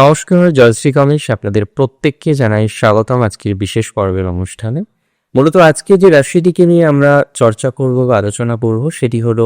নমস্কার, জয় শ্রী কমেশ আপনাদের প্রত্যেককে জানাই স্বাগতম আজকের বিশেষ পর্বের অনুষ্ঠানে। মূলত আজকে যে রাশিটিকে নিয়ে আমরা চর্চা করব বা আলোচনা করব, সেটি হলো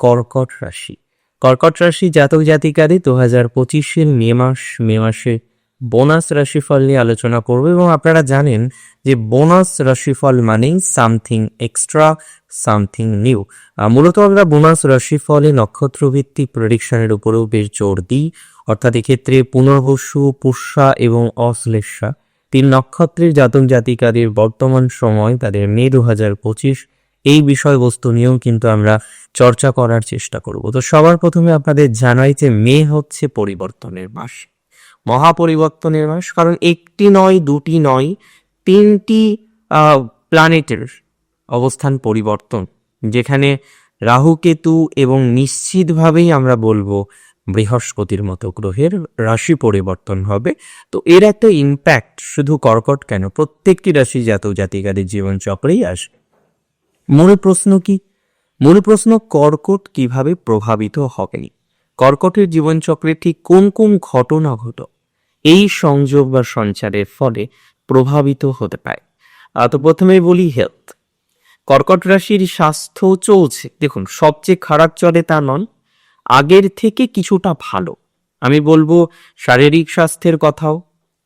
কর্কট রাশি। কর্কট রাশি জাতক জাতিকারী দু হাজার পঁচিশের মে মাস, মে মাসে বোনাস রাশিফল নিয়ে আলোচনা করব এবং আপনারা জানেন যে বোনাস রাশিফল মানেই সামথিং এক্সট্রা, সামথিং নিউ। মূলত আমরা বোনাস রাশিফলে নক্ষত্রভিত্তিক প্রেডিকশনের উপরেও বেশ জোর দিই। অর্থাৎ এক্ষেত্রে পুনর্বসু, পুষ্যা এবং অশ্লেষা তিন নক্ষত্রের জাতক জাতিকাদের বর্তমান সময় তাদের মে দু হাজার পঁচিশ। এই বিষয়বস্তু নিয়েও কিন্তু আমরা চর্চা করার চেষ্টা করব। তো সবার প্রথমে আপনাদের জানাই যে মে হচ্ছে পরিবর্তনের মাস। মহাপরিবর্তনের মাস কারণ একটি নয়, দুটি নয়, তিনটি প্ল্যানেটের অবস্থান পরিবর্তন, যেখানে রাহুকেতু এবং নিশ্চিতভাবেই আমরা বলব বৃহস্পতির মতো গ্রহের রাশি পরিবর্তন হবে। তো এর একটা ইম্প্যাক্ট শুধু কর্কট কেন? প্রত্যেকটি রাশি জাতক জাতিকাদের জীবন চক্রেই আসবে মূল প্রশ্ন কি? মূল প্রশ্ন কর্কট কীভাবে প্রভাবিত হবে কর্কটের জীবনচক্রে ঠিক কোন কোন ঘটনা ঘটো এই সংযোগ বা সঞ্চারের ফলে প্রভাবিত হতে পারে। তো প্রথমেই বলি হেলথ কর্কট রাশির স্বাস্থ্য চলছে। দেখুন, সবচেয়ে খারাপ চলে তা নন, আগের থেকে কিছুটা ভালো। আমি বলব শারীরিক স্বাস্থ্যের কথাও,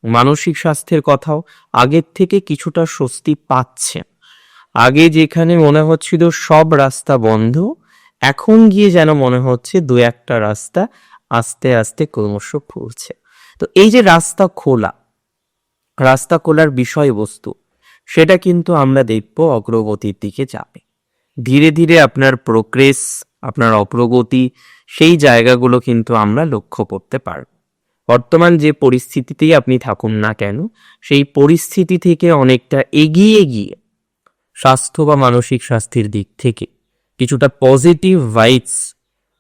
মানসিক স্বাস্থ্যের কথাও আগের থেকে কিছুটা স্বস্তি পাচ্ছে আগে যেখানে মনে হচ্ছিল সব রাস্তা বন্ধ, এখন গিয়ে যেন মনে হচ্ছে দু একটা রাস্তা আস্তে আস্তে ক্রমশ খুলছে। তো এই যে রাস্তা খোলা, রাস্তা খোলার বিষয়বস্তু, সেটা কিন্তু আমরা দেখব অগ্রগতির দিকে যাবে ধীরে ধীরে আপনার প্রোগ্রেস আপনার অগ্রগতি, সেই জায়গাগুলো কিন্তু আমরা লক্ষ্য করতে পারব। বর্তমান যে পরিস্থিতিতেই আপনি থাকুন না কেন, সেই পরিস্থিতি থেকে অনেকটা এগিয়ে গিয়ে, স্বাস্থ্য বা মানসিক স্বাস্থ্যের দিক থেকে কিছুটা পজিটিভ ভাইবস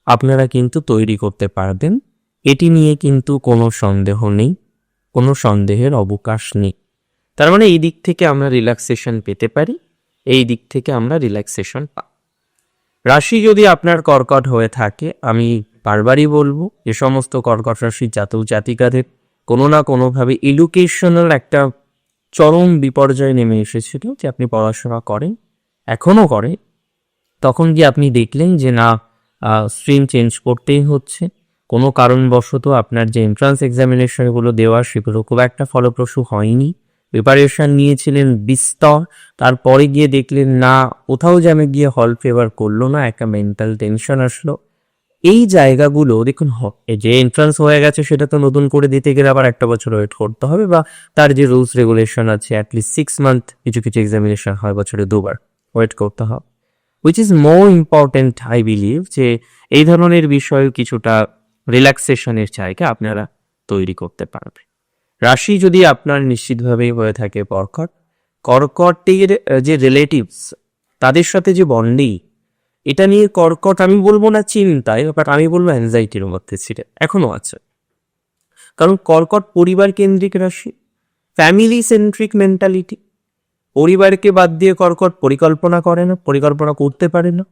আপনারা কিন্তু তৈরি করতে পারবেন। এটি নিয়ে কিন্তু কোনো সন্দেহ নেই, কোনো সন্দেহের অবকাশ নেই। তার মানে এই দিক থেকে আমরা রিল্যাক্সেশন পেতে পারি, এই দিক থেকে আমরা রিল্যাক্সেশন পাই রাশি যদি আপনার কর্কট হয়ে থাকে, আমি বারবারই বলব যে সমস্ত কর্কট রাশির জাতক জাতিকাদের কোনো না কোনোভাবে এডুকেশনাল একটা চরম বিপর্যয় নেমে এসেছিল যে আপনি পড়াশোনা করেন এখনও করেন। তখন গিয়ে আপনি দেখলেন যে না স্ট্রিম চেঞ্জ করতেই হচ্ছে। কোনো কারণবশত আপনার যে এন্ট্রান্স এক্সামিনেশনগুলো দেওয়া সেগুলো খুব একটা ফলপ্রসূ হয়নি। প্রিপারেশন নিয়েছিলেন বিস্তর, তারপরে গিয়ে দেখলেন, না, কোথাও যেন গিয়ে হল ফেভার করল না, একটা মেন্টাল টেনশন আসলো। এই জায়গাগুলো, দেখুন যে এন্ট্রান্স হয়ে গেছে, সেটা তো নতুন করে দিতে গেলে আবার একটা বছর ওয়েট করতে হবে বা তার যে রুলস রেগুলেশন আছে অ্যাটলিস্ট সিক্স মান্থ কিছু কিছু এক্সামিনেশন হয় বছরে দুবার ওয়েট করতে হবে। Which is more important I believe যে এই ধরনের বিষয়ে কিছুটা রিল্যাক্সেশনের জায়গা আপনারা তৈরি করতে পারবে রাশি যদি আপনার নিশ্চিতভাবেই হয়ে থাকে কর্কট, কর্কটের যে রিলেটিভস তাদের সাথে যে বন্ডিং এটা নিয়ে কর্কট আমি বলব না চিন্তায় বাট আমি বলব অ্যাংজাইটির মধ্যে ছিলেন এখনও আছে। কারণ কর্কট পরিবার কেন্দ্রিক রাশি ফ্যামিলি সেন্ট্রিক মেন্টালিটি পরিবারকে বাদ দিয়ে কর্কট পরিকল্পনা করে না, পরিকল্পনা করতে পারে না।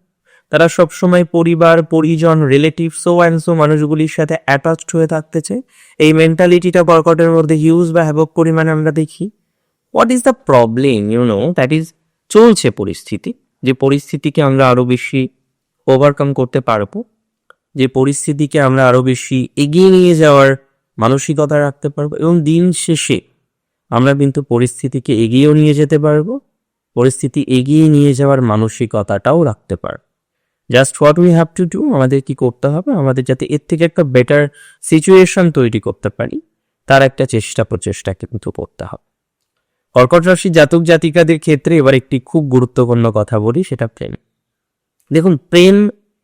তারা সবসময় পরিবার, পরিজন রিলেটিভ সো অ্যান্ড সো মানুষগুলির সাথে অ্যাটাচড হয়ে থাকতে চায় এই মেন্টালিটিটা কর্কটের মধ্যে হিউজ বা হ্যাবক পরিমাণে আমরা দেখি। What is the problem you know that is চলছে পরিস্থিতি। যে পরিস্থিতিকে আমরা আরও বেশি ওভারকাম করতে পারব। যে পরিস্থিতিকে আমরা আরও বেশি এগিয়ে নিয়ে যাওয়ার মানসিকতা রাখতে পারব এবং দিন শেষে আমরা কিন্তু পরিস্থিতিকে এগিয়েও নিয়ে যেতে পারব। পরিস্থিতি এগিয়ে নিয়ে যাওয়ার মানসিকতাটাও রাখতে পারব। Just what we have to do আমাদের কি করতে হবে? আমাদের যাতে এর থেকে একটা বেটার সিচুয়েশন তৈরি করতে পারি, তার একটা চেষ্টা প্রচেষ্টা কিন্তু করতে হবে। কর্কট রাশি জাতক জাতিকাদের ক্ষেত্রে এবার একটি খুব গুরুত্বপূর্ণ কথা বলি, সেটা প্রেম। দেখুন, প্রেম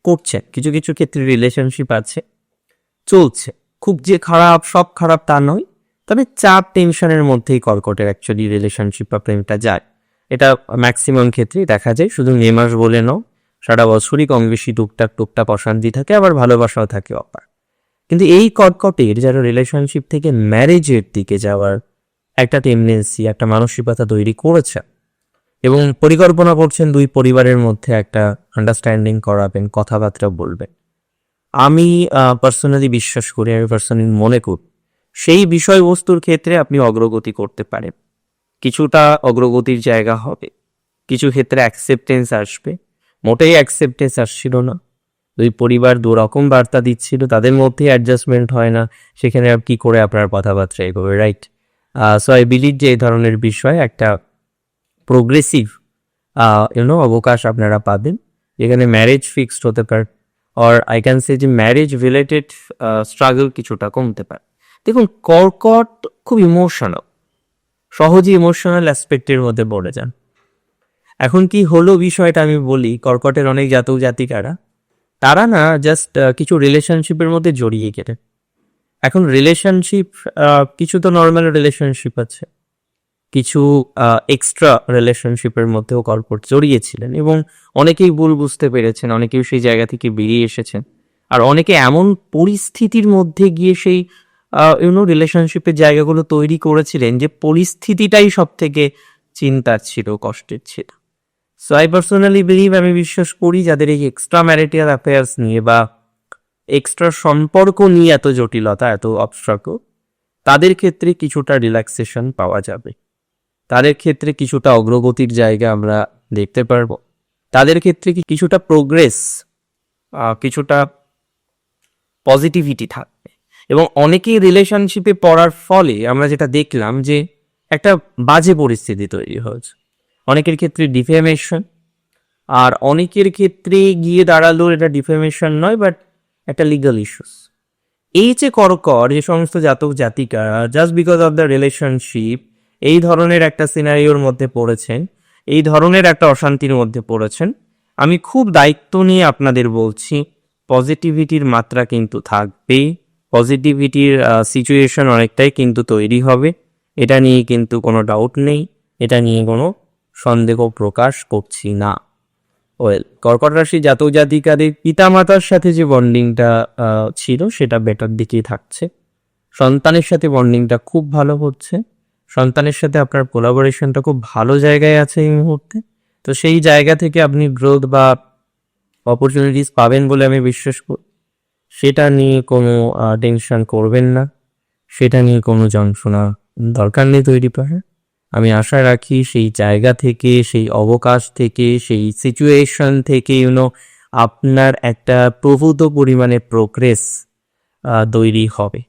করছেন কিছু কিছু ক্ষেত্রে রিলেশনশিপ আছে, চলছে। খুব যে খারাপ, সব খারাপ তা নয়, তবে চাপ টেনশনের মধ্যেই কর্কটের অ্যাকচুয়ালি রিলেশনশিপ বা প্রেমটা যায়। এটা ম্যাক্সিমাম ক্ষেত্রেই দেখা যায়, শুধু মে মাস বলে নাও সারা বছরই কম বেশি টুকটাক টুকটাক অশান্তি থাকে, আবার ভালোবাসাও থাকে অপার। কিন্তু এই কর্কটের যারা রিলেশনশিপ থেকে ম্যারেজের দিকে যাওয়ার একটা টেন্ডেন্সি একটা মানসিকতা তৈরি করেছে এবং পরিকল্পনা করছেন দুই পরিবারের মধ্যে একটা আন্ডারস্ট্যান্ডিং করাবেন, কথাবার্তা বলবেন। আমি পার্সোনালি বিশ্বাস করি, আমি পার্সোনালি মনে করি, সেই বিষয়বস্তুর ক্ষেত্রে আপনি অগ্রগতি করতে পারেন। কিছুটা অগ্রগতির জায়গা হবে, কিছু ক্ষেত্রে অ্যাকসেপ্টেন্স আসবে মোটেই অ্যাকসেপ্টেন্স আসছিল না। দুই পরিবার দু রকম বার্তা দিচ্ছিল, তাদের মধ্যে অ্যাডজাস্টমেন্ট হয় না। সেখানে আর কি করে আপনার কথাবার্তা এগোবে রাইট সো আই বিলিভ যে এই ধরনের বিষয় একটা প্রোগ্রেসিভ ইউনো অবকাশ আপনারা পাবেন। যেখানে ম্যারেজ ফিক্সড হতে পারে। অর আই ক্যান সে যে ম্যারেজ রিলেটেড স্ট্রাগল কিছুটা কমতে পারে। দেখুন, কর্কট খুব ইমোশনাল সহজে ইমোশনাল অ্যাসপেক্টের মধ্যে পড়ে যান। এখন কি হলো বিষয়টা আমি বলি, কর্কটের অনেক জাতক জাতিকারা। তারা না জাস্ট কিছু রিলেশনশিপের মধ্যে জড়িয়ে গেলে। এখন রিলেশনশিপ কিছু তো নর্মাল রিলেশনশিপ আছে। কিছু এক্সট্রা রিলেশনশিপের মধ্যেও কর্কট জড়িয়েছিলেন এবং অনেকেই ভুল বুঝতে পেরেছেন, অনেকেই সেই জায়গা থেকে বেরিয়ে এসেছেন। আর অনেকে এমন পরিস্থিতির মধ্যে গিয়ে সেই ইউনো রিলেশনশিপের জায়গাগুলো তৈরি করেছিলেন যে পরিস্থিতিটাই সব থেকে চিন্তার ছিল, কষ্টের ছিল। সো আই পার্সোনালি বিলিভ আমি বিশ্বাস করি, যাদের এই এক্সট্রা ম্যারিটাল অ্যাফেয়ার্স নিয়ে বা এক্সট্রা সম্পর্ক নিয়ে এত জটিলতা, এত অবস্ট্রাকল তাদের ক্ষেত্রে কিছুটা রিল্যাক্সেশন পাওয়া যাবে। তাদের ক্ষেত্রে কিছুটা অগ্রগতির জায়গা আমরা দেখতে পারব। তাদের ক্ষেত্রে কি কিছুটা প্রোগ্রেস কিছুটা পজিটিভিটি থাকবে। এবং অনেকেই রিলেশনশিপে পড়ার ফলে আমরা যেটা দেখলাম যে একটা বাজে পরিস্থিতি তৈরি হয়েছে। অনেকের ক্ষেত্রে ডিফেমেশন আর অনেকের ক্ষেত্রে গিয়ে দাঁড়াল এটা ডিফেমেশন নয় বাট একটা লিগাল ইস্যুস এই যে করকর, যে সমস্ত জাতক জাতিকা just because of the relationship এই ধরনের একটা সিনারিওর মধ্যে পড়েছেন, এই ধরনের একটা অশান্তির মধ্যে পড়েছেন, আমি খুব দায়িত্ব নিয়ে আপনাদের বলছি পজিটিভিটির মাত্রা কিন্তু থাকবেই পজিটিভিটির সিচুয়েশন অনেকটাই কিন্তু তৈরি হবে, এটা নিয়ে কিন্তু কোনো ডাউট নেই, এটা নিয়ে কোনো সন্দেহ প্রকাশ করছি না। ওয়েল, কর্কট রাশি জাতক জাতিকাদের পিতামাতার সাথে যে বন্ডিংটা ছিল সেটা বেটার দিকেই থাকছে। সন্তানের সাথে বন্ডিংটা খুব ভালো হচ্ছে। সন্তানের সাথে আপনার কোলাবোরেশনটা খুব ভালো জায়গায় আছে এই মুহূর্তে। তো সেই জায়গা থেকে আপনি গ্রোথ বা অপরচুনিটিস পাবেন বলে আমি বিশ্বাস করি। সেটা নিয়ে কোনো টেনশন করবেন না। সেটা নিয়ে কোনো যন্ত্রণা দরকার নেই তৈরি করার। আমি আশা রাখি সেই জায়গা থেকে, সেই অবকাশ থেকে, সেই সিচুয়েশন থেকে ইউনো আপনার একটা প্রভূত পরিমাণে প্রোগ্রেস তৈরি হবে।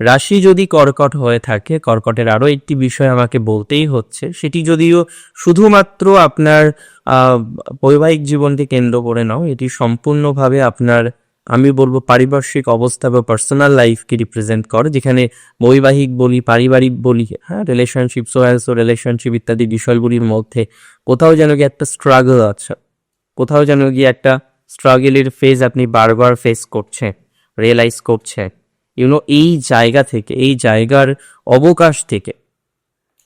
রাশি যদি কর্কট হয়ে থাকে, কর্কটের আরও একটি বিষয় আমাকে বলতেই হচ্ছে, সেটি যদিও শুধুমাত্র আপনার বৈবাহিক জীবনকে কেন্দ্র করে নাও এটি সম্পূর্ণভাবে আপনার আমি বলব পারিপার্শ্বিক অবস্থা বা পার্সোনাল লাইফকে রিপ্রেজেন্ট করে, যেখানে বৈবাহিক বলি, পারিবারিক বলি হ্যাঁ রিলেশনশিপ সোয়ালসো রিলেশনশিপ ইত্যাদি বিষয়গুলির মধ্যে কোথাও যেন গিয়ে একটা স্ট্রাগল আছে, কোথাও যেন গিয়ে একটা স্ট্রাগলের ফেজ আপনি বারবার ফেস করছেন রিয়েলাইজ করছেন ইউনো এই জায়গা থেকে, এই জায়গার অবকাশ থেকে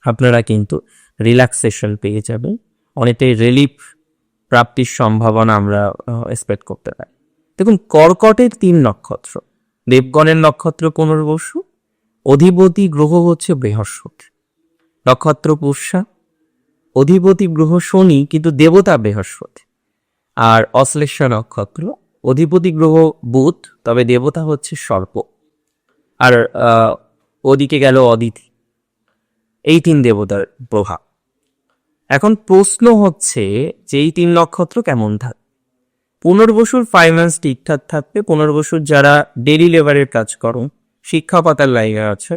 আপনারা কিন্তু রিল্যাক্সেশন পেয়ে যাবেন, অনেকটাই রিলিফ প্রাপ্তির সম্ভাবনা আমরা এক্সপেক্ট করতে পারি। দেখুন, কর্কটের তিন নক্ষত্র। দেবগণের নক্ষত্র পুনর্বসু, অধিপতি গ্রহ হচ্ছে বৃহস্পতি। নক্ষত্র পুষ্যা, অধিপতি গ্রহ শনি, কিন্তু দেবতা বৃহস্পতি। আর অশ্লেষা নক্ষত্র, অধিপতি গ্রহ বুধ, তবে দেবতা হচ্ছে সর্প। আর ওদিকে গেল অদিতি। এই তিন দেবতার প্রভাব। এখন প্রশ্ন হচ্ছে, যে এই তিন নক্ষত্র কেমন থাকবে পুনর্বসুর ফাইন্যান্স ঠিকঠাক থাকবে পুনর্বসুর যারা ডেলি লেবারের কাজ করো শিক্ষাপাতার লাইনে আছে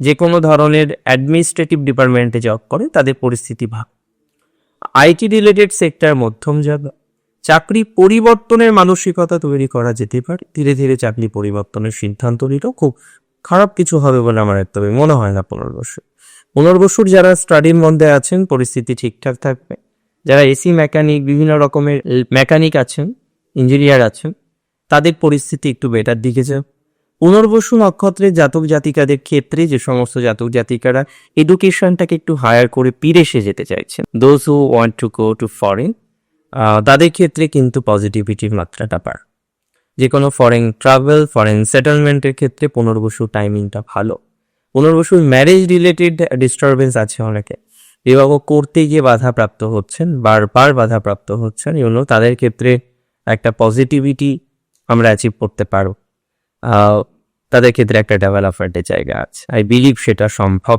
যে কোনো ধরনের অ্যাডমিনিস্ট্রেটিভ ডিপার্টমেন্টে জব করে, তাদের পরিস্থিতি ভালো। আইটি রিলেটেড সেক্টর মধ্যম যাবে চাকরি পরিবর্তনের মানসিকতা তৈরি করা যেতে পারে, ধীরে ধীরে চাকরি পরিবর্তনের সিদ্ধান্ত নিলেও খুব খারাপ কিছু হবে বলে আমার তবে মনে হয় না পুনর্বসু পুনর্বসুর যারা স্টাডির মধ্যে আছেন, পরিস্থিতি ঠিকঠাক থাকবে, যারা এসি মেকানিক বিভিন্ন রকমের মেকানিক আছেন ইঞ্জিনিয়ার আছেন তাদের পরিস্থিতি একটু বেটার দিকে যায় পুনর্বসু নক্ষত্রের জাতক জাতিকাদের ক্ষেত্রে যে সমস্ত জাতক জাতিকারা এডুকেশনটাকে একটু হায়ার করে পিরেসে যেতে চাইছেন those who want to go to foreign তাদের ক্ষেত্রে কিন্তু পজিটিভিটির মাত্রাটা পার যে কোনো ফরেন ট্রাভেল ফরেন সেটেলমেন্টের ক্ষেত্রে পুনর্বসু টাইমিংটা ভালো। পুনর্বসুর ম্যারেজ রিলেটেড ডিস্টারবেন্স আছে অনেকে। বিবাহ করতে গিয়ে বাধাপ্রাপ্ত হচ্ছেন, বারবার বাধাপ্রাপ্ত হচ্ছেন ইউনো তাদের ক্ষেত্রে একটা পজিটিভিটি আমরা অ্যাচিভ করতে পারো। তাদের ক্ষেত্রে একটা ডেভেলপমেন্টের জায়গা আছে। আই বিলিভ সেটা সম্ভব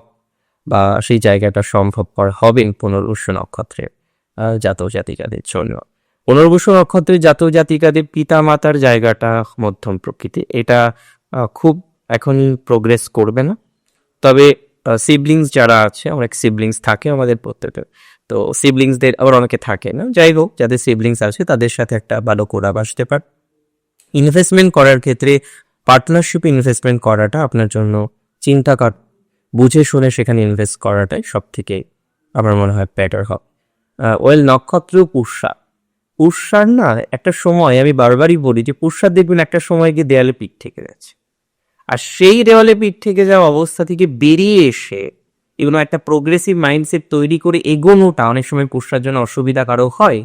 বা সেই জায়গাটা সম্ভবপর হবে পুনর্বসু নক্ষত্রের আহ, জাতক জাতিকাদের জন্য। পুনর্বসু নক্ষত্রের জাতক জাতিকাদের পিতা মাতার জায়গাটা মধ্যম প্রকৃতি এটা খুব এখন প্রোগ্রেস করবে না। তবে সিবলিংস যারা আছে অনেক সিবলিংস থাকে আমাদের প্রত্যেকের। তো সিবলিংসদের আবার অনেকে থাকে না। যাই হোক, যাদের সিবলিংস আছে, তাদের সাথে একটা ভালো কোরাব আসতে পারে। ইনভেস্টমেন্ট করার ক্ষেত্রে পার্টনারশিপ ইনভেস্টমেন্ট করাটা আপনার জন্য চিন্তা কর, বুঝে শুনে সেখানে ইনভেস্ট করাটাই সব থেকে আমার মনে হয় বেটার হবে। ওয়েল নক্ষত্র পুষ্যা পুষ্যার না একটা সময়, আমি বারবারই বলি যে পুষ্যার দেখবেন একটা সময় গিয়ে দেয়ালে পিঠ থেকে যাচ্ছে। আর সেই দেওয়ালে পিঠ থেকে যাওয়া অবস্থা থেকে বেরিয়ে এসে এগুলো একটা প্রোগ্রেসিভ মাইন্ডসেট তৈরি করে এগোনোটা অনেক সময় পুষার জন্য অসুবিধা কারও হয়।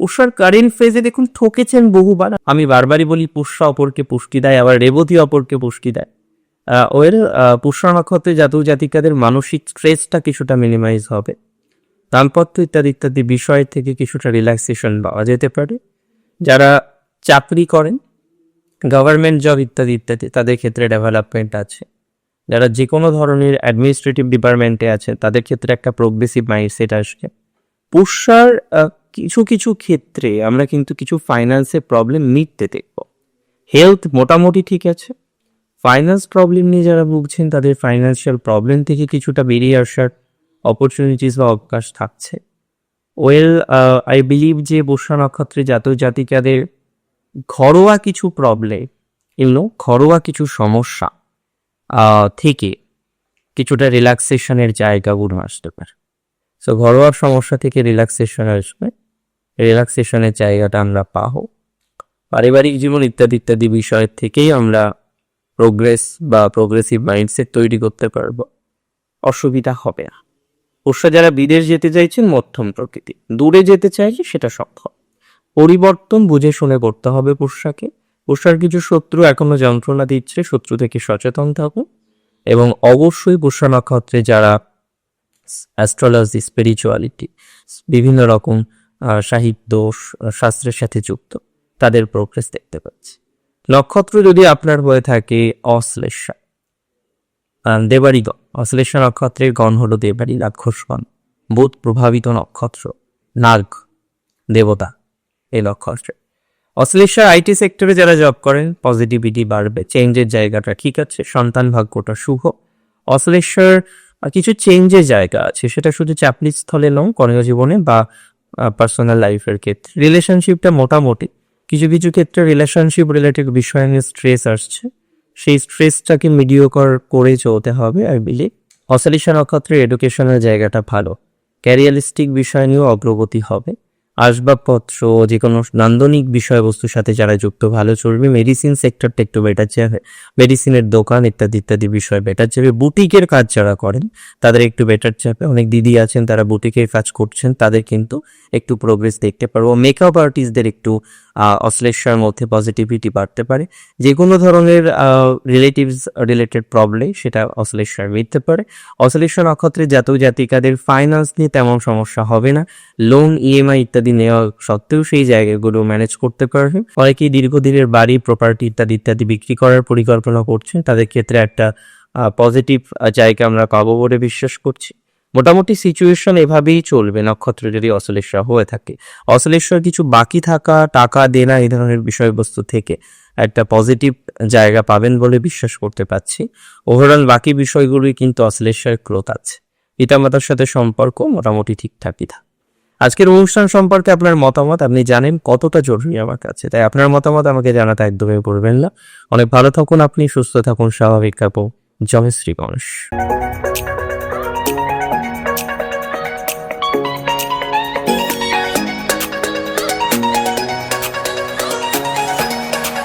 পুষ্যার কারেন্ট ফেজে দেখুন ঠকেছেন বহুবার। আমি বারবারই বলি, পুষ্যা অপরকে পুষ্টি দেয়, আবার রেবতী অপরকে পুষ্টি দেয়। ওয়েল পুষ্যা নক্ষত্রে জাতক জাতিকাদের মানসিক স্ট্রেসটা কিছুটা মিনিমাইজ হবে। দাম্পত্য ইত্যাদি ইত্যাদি বিষয় থেকে কিছুটা রিল্যাক্সেশন পাওয়া যেতে পারে। যারা চাকরি করেন গভর্নমেন্ট জব ইত্যাদি ইত্যাদি, তাদের ক্ষেত্রে ডেভেলপমেন্ট আছে। যারা যে কোনো ধরনের অ্যাডমিনিস্ট্রেটিভ ডিপার্টমেন্টে আছে, তাদের ক্ষেত্রে একটা প্রোগ্রেসিভ মাইন্ডসেট আসবে পোষার কিছু কিছু ক্ষেত্রে আমরা কিন্তু কিছু ফাইন্যান্সের প্রবলেম মিটতে দেখব। হেলথ মোটামুটি ঠিক আছে। ফাইন্যান্স প্রবলেম নিয়ে যারা ভুগছেন, তাদের ফাইন্যান্সিয়াল প্রবলেম থেকে কিছুটা বেরিয়ে আসার অপরচুনিটিস বা অবকাশ থাকছে। ওয়েল আই বিলিভ যে বর্ষা নক্ষত্রে জাতক জাতিকাদের ঘরোয়া কিছু প্রবলেম এগুলো ঘরোয়া কিছু সমস্যা। থেকে কিছুটা রিল্যাক্সেশনের জায়গাগুলো আসতে পারে। সো ঘরোয়া সমস্যা থেকে রিল্যাক্সেশন আসবে রিল্যাক্সেশনের জায়গাটা আমরা পাবো। পারিবারিক জীবন ইত্যাদি ইত্যাদি বিষয় থেকেই আমরা প্রোগ্রেস বা প্রোগ্রেসিভ মাইন্ডসেট তৈরি করতে পারব। অসুবিধা হবে না। পোষা যারা বিদেশ যেতে চাইছেন, মধ্যম প্রকৃতি দূরে যেতে চাইছে সেটা সম্ভব পরিবর্তন বুঝে শুনে করতে হবে পোষাকে পোষার কিছু শত্রু এখনও যন্ত্রণা দিচ্ছে শত্রু থেকে সচেতন থাকুন। এবং অবশ্যই পোষা নক্ষত্রে যারা অ্যাস্ট্রোলজি স্পিরিচুয়ালিটি বিভিন্ন রকম সাহিত্য শাস্ত্রের সাথে যুক্ত তাদের প্রোগ্রেস দেখতে পাচ্ছি। নক্ষত্র যদি আপনার হয়ে থাকে অশ্লেষা আহ, গণ অশ্লেষা নক্ষত্রের গণ হলো দেবারি রাক্ষসগণ বুধ প্রভাবিত নক্ষত্র নাগ দেবতা এই নক্ষত্রে অশ্লেষা আইটি সেক্টরে যারা জব করেন পজিটিভিটি বাড়বে চেঞ্জের জায়গাটা ঠিক আছে, সন্তান ভাগ্যটা শুভ। অশ্লেষার কিছু চেঞ্জের জায়গা আছে, সেটা শুধু চাকরি স্থলে নয়, কর্মজীবনে বা পার্সোনাল লাইফের ক্ষেত্রে। রিলেশনশিপটা মোটামুটি, কিছু কিছু ক্ষেত্রে রিলেশনশিপ রিলেটেড বিষয় নিয়ে স্ট্রেস আসছে। সেই স্ট্রেসটাকে মিডিওকর করে চলতে হবে আই বিলিভ অসলিশা নক্ষত্রের এডুকেশনের জায়গাটা ভালো। ক্যারিয়ালিস্টিক বিষয় নিয়েও অগ্রগতি হবে। আসবাবপত্র যে কোনো নান্দনিক বিষয়বস্তুর সাথে যারা যুক্ত, ভালো চলবে মেডিসিন সেক্টরটা একটু বেটার যাবে মেডিসিনের দোকান ইত্যাদি ইত্যাদি বিষয় বেটার যাবে বুটিকের কাজ যারা করেন, তাদের একটু বেটার যাবে অনেক দিদি আছেন, তারা বুটিকের কাজ করছেন, তাদের কিন্তু একটু প্রোগ্রেস দেখতে পারব। মেকআপ আর্টিস্টদের একটু অশ্লেষার মধ্যে পজিটিভিটি বাড়তে পারে। যে কোনো ধরনের রিলেটিভস রিলেটেড প্রবলেম সেটা অশ্লেষার মিটতে পারে। অশ্লেষা নক্ষত্রের জাতক জাতিকাদের ফাইন্যান্স নিয়ে তেমন সমস্যা হবে না। লোন ইএমআই ইত্যাদি নেওয়া সত্ত্বেও সেই জায়গাগুলো ম্যানেজ করতে পারবে। অনেকেই দীর্ঘদিনের বাড়ি প্রপার্টি ইত্যাদি ইত্যাদি বিক্রি করার পরিকল্পনা করছেন, তাদের ক্ষেত্রে একটা পজিটিভ জায়গা আমরা পাবো বলে বিশ্বাস করছি। মোটামুটি সিচুয়েশন এভাবেই চলবে নক্ষত্র যদি অসলেশ্বর হয়ে থাকে। অসলেশ্বর কিছু বাকি থাকা, টাকা দেনা এই ধরনের বিষয়বস্তু থেকে একটা পজিটিভ জায়গা পাবেন বলে বিশ্বাস করতে পারছি। ওভারঅল বাকি বিষয়গুলোই কিন্তু অসলেশ্বর গ্রোথ আছে। পিতামাতার সাথে সম্পর্ক মোটামুটি ঠিকঠাকই থাকে। আজকের অনুষ্ঠান সম্পর্কে আপনার মতামত, আপনি জানেন কতটা জরুরি আমার কাছে। তাই আপনার মতামত আমাকে জানাতে একদমই পড়বেন না। অনেক ভালো থাকুন আপনি, সুস্থ থাকুন, স্বাভাবিক থাকুন। জয় শ্রী গণেশ।